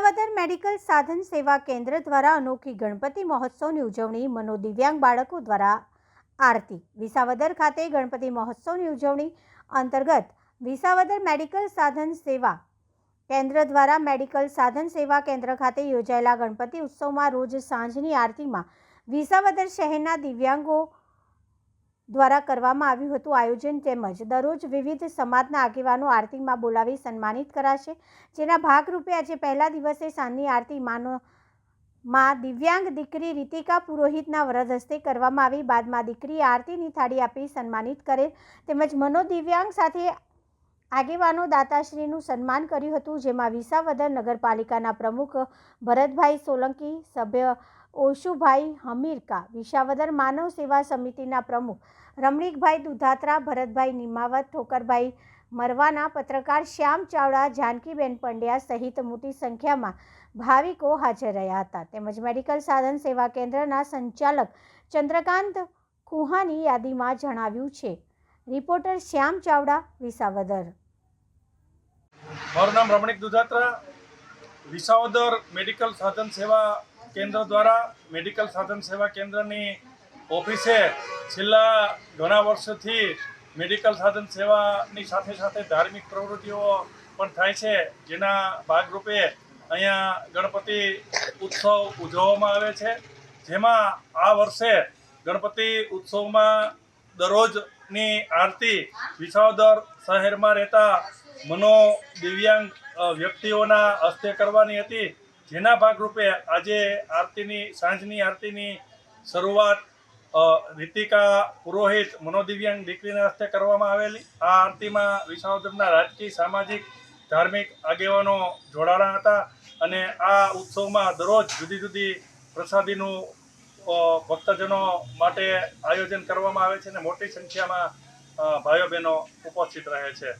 Visavadar medical સાધન સેવા કેન્દ્ર દ્વારા અનોખી ગણપતિ મહોત્સવની ઉજવણી મનોદિવ્યાંગ બાળકો દ્વારા આરતી. વિસાવદર ખાતે ગણપતિ મહોત્સવની ઉજવણી અંતર્ગત વિસાવદર મેડિકલ સાધન સેવા કેન્દ્ર દ્વારા મેડિકલ સાધન સેવા કેન્દ્ર ખાતે યોજાયેલા ગણપતિ ઉત્સવમાં રોજ સાંજની આરતીમાં વિસાવદર શહેરના દિવ્યાંગો દ્વારા કરવામાં આવ્યું હતું. આયોજન તેમજ દરરોજ વિવિધ સમાજના આગેવાનો આરતીમાં બોલાવી સન્માનિત કરાશે. જેના ભાગરૂપે આજે પહેલા દિવસે સાંજની આરતી માનો માં દિવ્યાંગ દીકરી રીતિકા પુરોહિતના વરદ હસ્તે કરવામાં આવી. બાદમાં દીકરીએ આરતીની થાળી આપી સન્માનિત કરેલ તેમજ મનોદિવ્યાંગ સાથે આગેવાનો દાતાશ્રીનું સન્માન કર્યું હતું, જેમાં વિસાવદર નગરપાલિકાના પ્રમુખ ભરતભાઈ સોલંકી, સભ્ય ઓશુભાઈ હમીરકા, વિસાવદર માનવ સેવા સમિતિના પ્રમુખ રમણીકભાઈ દુધાત્રા, ભરતભાઈ નિમાવત, ઠોકરભાઈ મરવાના પત્રકાર શ્યામ ચાવડા, જાનકીબેન પંડ્યા સહિત મોટી સંખ્યામાં ભાવિકો હાજર રહ્યા હતા. તેમજ મેડિકલ સાધન સેવા કેન્દ્રના સંચાલક ચંદ્રકાંત કુહાની યાદીમાં જણાવ્યું છે રિપોર્ટર શ્યામ ચાવડા, વિસાવદર. મારું નામ રમણીક દુધાત્રા. વિસાવદર મેડિકલ સાધન સેવા કેન્દ્ર દ્વારા મેડિકલ સાધન સેવા કેન્દ્રની ઓફિસે છેલ્લા ઘણા વર્ષોથી મેડિકલ સાધન સેવાની સાથે સાથે ધાર્મિક પ્રવૃત્તિઓ પણ થાય છે. જેના ભાગરૂપે અહીંયા ગણપતિ ઉત્સવ ઉજવવામાં આવે છે. જેમાં આ વર્ષે ગણપતિ ઉત્સવમાં દરરોજની આરતી વિસાવદર શહેરમાં રહેતા મનો દિવ્યાંગ વ્યક્તિઓના હસ્તે કરવાની હતી. જેના ભાગરૂપે આજે આરતીની, સાંજની આરતીની શરૂઆત રીતિકા પુરોહિત મનોદિવ્યાંગ દીકરીના હસ્તે કરવામાં આવેલી. આ આરતીમાં વિસાવદરના રાજકીય, સામાજિક, ધાર્મિક આગેવાનો જોડાણા હતા અને આ ઉત્સવમાં દરરોજ જુદી જુદી પ્રસાદીનું ભક્તજનો માટે આયોજન કરવામાં આવે છે અને મોટી સંખ્યામાં ભાઈઓ બહેનો ઉપસ્થિત રહે છે.